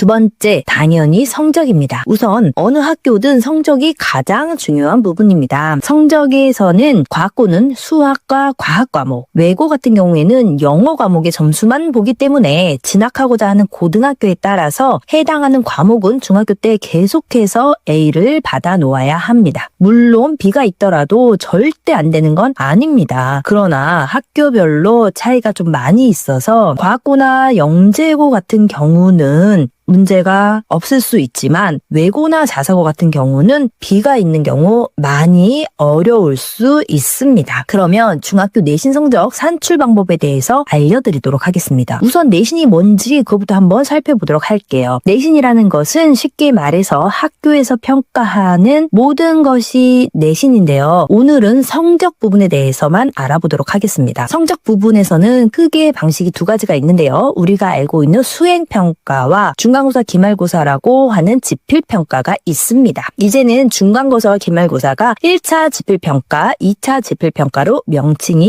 두 번째, 당연히 성적입니다. 우선 어느 학교든 성적이 가장 중요한 부분입니다. 성적에서는 과학고는 수학과 과학 과목, 외고 같은 경우에는 영어 과목의 점수만 보기 때문에 진학하고자 하는 고등학교에 따라서 해당하는 과목은 중학교 때 계속해서 A를 받아 놓아야 합니다. 물론 B가 있더라도 절대 안 되는 건 아닙니다. 그러나 학교별로 차이가 좀 많이 있어서 과학고나 영재고 같은 경우는 문제가 없을 수 있지만 외고나 자사고 같은 경우는 B가 있는 경우 많이 어려울 수 있습니다. 그러면 중학교 내신 성적 산출 방법에 대해서 알려드리도록 하겠습니다. 우선 내신이 뭔지 그것부터 한번 살펴보도록 할게요. 내신이라는 것은 쉽게 말해서 학교에서 평가하는 모든 것이 내신인데요. 오늘은 성적 부분에 대해서만 알아보도록 하겠습니다. 성적 부분에서는 크게 방식이 두 가지가 있는데요. 우리가 알고 있는 수행평가와 중간고사 기말고사라고 하는 지필평가가 있습니다. 이제는 중간고사와 기말고사가 1차 지필평가, 2차 지필평가로 명칭이